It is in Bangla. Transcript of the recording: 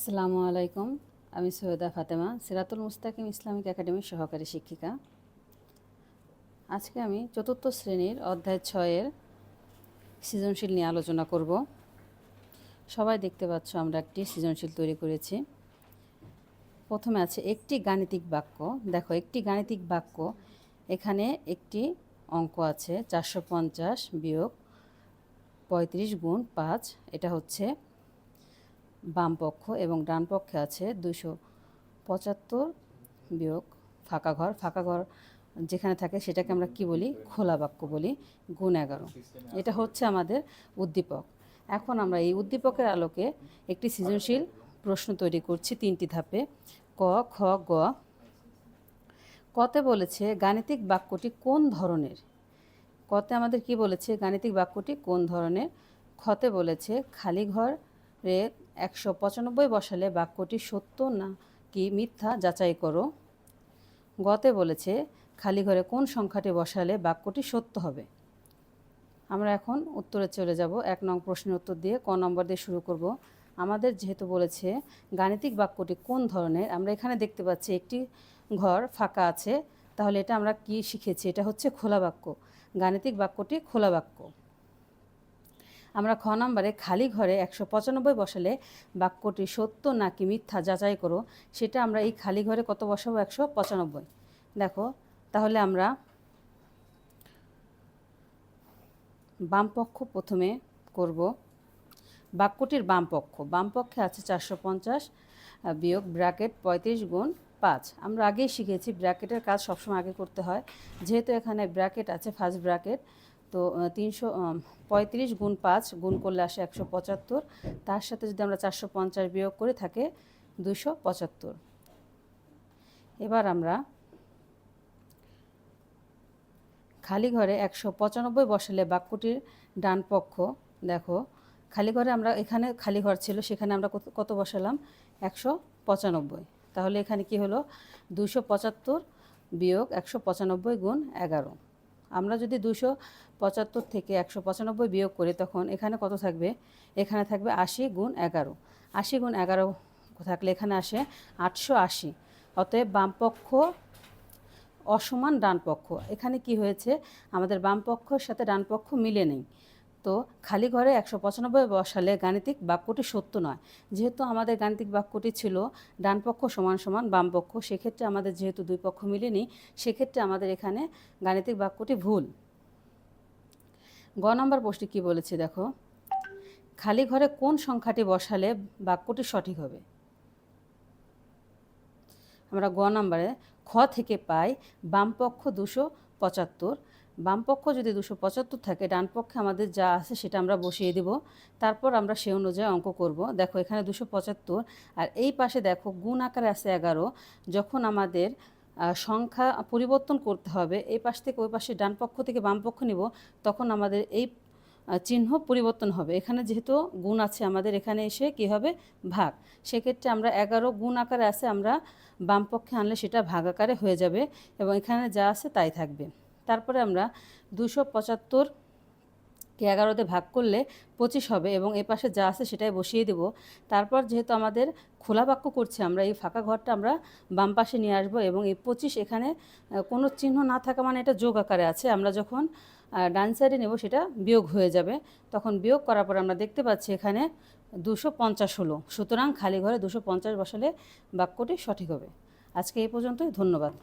আসসালামু আলাইকুম। আমি সৈয়দা ফাতেমা, সিরাতুল মুস্তাকিম ইসলামিক একাডেমির সহকারী শিক্ষিকা। আজকে আমি চতুর্থ শ্রেণির অধ্যায় ছয়ের সৃজনশীল নিয়ে আলোচনা করব। সবাই দেখতে পাচ্ছ আমরা একটি সৃজনশীল তৈরি করেছি। প্রথমে আছে একটি গাণিতিক বাক্য। দেখো, একটি গাণিতিক বাক্য, এখানে একটি অঙ্ক আছে, চারশো পঞ্চাশ বিয়োগ পঁয়ত্রিশ গুণ পাঁচ, এটা হচ্ছে বাম পক্ষ এবং ডান পক্ষে আছে দুশো পঁচাত্তর বিয়োগ ফাঁকা ঘর। ফাঁকা ঘর যেখানে থাকে সেটাকে আমরা কি বলি? খোলা বাক্য বলি, গুণ এগারো। এটা হচ্ছে আমাদের উদ্দীপক। এখন আমরা এই উদ্দীপকের আলোকে একটি সৃজনশীল প্রশ্ন তৈরি করছি তিনটি ধাপে। ক, খ, গ। কতে বলেছে গাণিতিক বাক্যটি কোন ধরনের? কতে আমাদের কি বলেছে? গাণিতিক বাক্যটি কোন ধরনের? খতে বলেছে খালি ঘরে একশো পঁচানব্বই বসালে বাক্যটি সত্য না কি মিথ্যা যাচাই করো? গতে বলেছে, খালি ঘরে কোন সংখ্যাটি বসালে বাক্যটি সত্য হবে? আমরা এখন উত্তরে চলে যাব, এক নং প্রশ্নের উত্তর দিয়ে ক নম্বর দিয়ে শুরু করব। আমাদের যেহেতু বলেছে গাণিতিক বাক্যটি কোন ধরনের, আমরা এখানে দেখতে পাচ্ছি একটি ঘর ফাঁকা আছে, তাহলে এটা আমরা কি শিখেছি? এটা হচ্ছে খোলা বাক্য। গাণিতিক বাক্যটি খোলা বাক্য। আমরা খ নম্বরে খালি ঘরে একশো পঁচানব্বই বসালে বাক্যটি সত্য নাকি মিথ্যা যাচাই করো, সেটা আমরা এই খালি ঘরে কত বসাবো? একশো পঁচানব্বই। দেখো, তাহলে আমরা বামপক্ষ প্রথমে করব বাক্যটির বামপক্ষ। বামপক্ষে আছে চারশো পঞ্চাশ বিয়োগ ব্র্যাকেট পঁয়ত্রিশ গুণ পাঁচ। আমরা আগেই শিখেছি, ব্র্যাকেটের কাজ সবসময় আগে করতে হয়। যেহেতু এখানে ব্র্যাকেট আছে ফার্স্ট ব্র্যাকেট তো তিনশো পঁয়ত্রিশ গুণ পাঁচ গুণ করলে আসে একশো পঁচাত্তর। তার সাথে যদি আমরা চারশো পঞ্চাশ বিয়োগ করে থাকে দুশো পঁচাত্তর। এবার আমরা খালি ঘরে একশো পঁচানব্বই বসালে বাক্যটির ডান পক্ষ, দেখো, খালি ঘরে আমরা এখানে খালি ঘর ছিল, সেখানে আমরা কত বসালাম? একশো পঁচানব্বই। তাহলে এখানে কি হলো? দুশো পঁচাত্তর বিয়োগ একশো পঁচানব্বই গুণ এগারো। আমরা যদি দুশো পঁচাত্তর থেকে একশো পঁচানব্বই বিয়োগ করি, তখন এখানে কত থাকবে? এখানে থাকবে আশি গুণ এগারো। আশি গুণ এগারো থাকলে এখানে আসে আটশো আশি। অতএব বামপক্ষ অসমান ডানপক্ষ। এখানে কি হয়েছে? আমাদের বামপক্ষের সাথে ডানপক্ষ মিলে নেই। তো খালি ঘরে একশো পঁচানব্বই বসালে গাণিতিক বাক্যটি সত্য নয়। যেহেতু আমাদের গাণিতিক বাক্যটি ছিল ডান পক্ষ সমান সমান বাম পক্ষ, সেক্ষেত্রে আমাদের যেহেতু দুই পক্ষ মিলেনি, সেক্ষেত্রে আমাদের এখানে গাণিতিক বাক্যটি ভুল। গ নম্বর প্রশ্নে কী বলেছে দেখো? খালি ঘরে কোন সংখ্যাটি বসালে বাক্যটি সঠিক হবে? আমরা গ নম্বরে খ থেকে পাই বামপক্ষ দুশো পঁচাত্তর বামপক্ষ যদি দুশো পঁচাত্তর থাকে ডান পক্ষে আমাদের যা আছে সেটা আমরা বসিয়ে দেব। তারপর আমরা সে অনুযায়ী অঙ্ক করব। দেখো এখানে দুশো পঁচাত্তর, আর এই পাশে দেখো গুণ আকারে আছে এগারো। যখন আমাদের সংখ্যা পরিবর্তন করতে হবে, এই পাশ থেকে ওই পাশে ডান পক্ষ থেকে বাম পক্ষ নিব, তখন আমাদের এই চিহ্ন পরিবর্তন হবে। এখানে যেহেতু গুণ আছে, আমাদের এখানে এসে কি হবে? ভাগ। সেক্ষেত্রে আমরা এগারো গুণ আকারে আছে, আমরা বাম পক্ষে আনলে সেটা ভাগ আকারে হয়ে যাবে এবং এখানে যা আছে তাই থাকবে। তারপরে আমরা দুশো পঁচাত্তর কে এগারোতে ভাগ করলে পঁচিশ হবে এবং এ পাশে যা আছে সেটাই বসিয়ে দেব। তারপর যেহেতু আমাদের খোলা বাক্য করছে, আমরা এই ফাঁকা ঘরটা আমরা বাম পাশে নিয়ে আসব এবং এই পঁচিশ এখানে কোনো চিহ্ন না থাকা মানে এটা যোগ আকারে আছে। আমরা যখন ডান সাইডে নেব সেটা বিয়োগ হয়ে যাবে। তখন বিয়োগ করার পর আমরা দেখতে পাচ্ছি এখানে দুশো পঞ্চাশ হলো। সুতরাং খালি ঘরে দুশো পঞ্চাশ বসালে বাক্যটি সঠিক হবে। আজকে এই পর্যন্তই, ধন্যবাদ।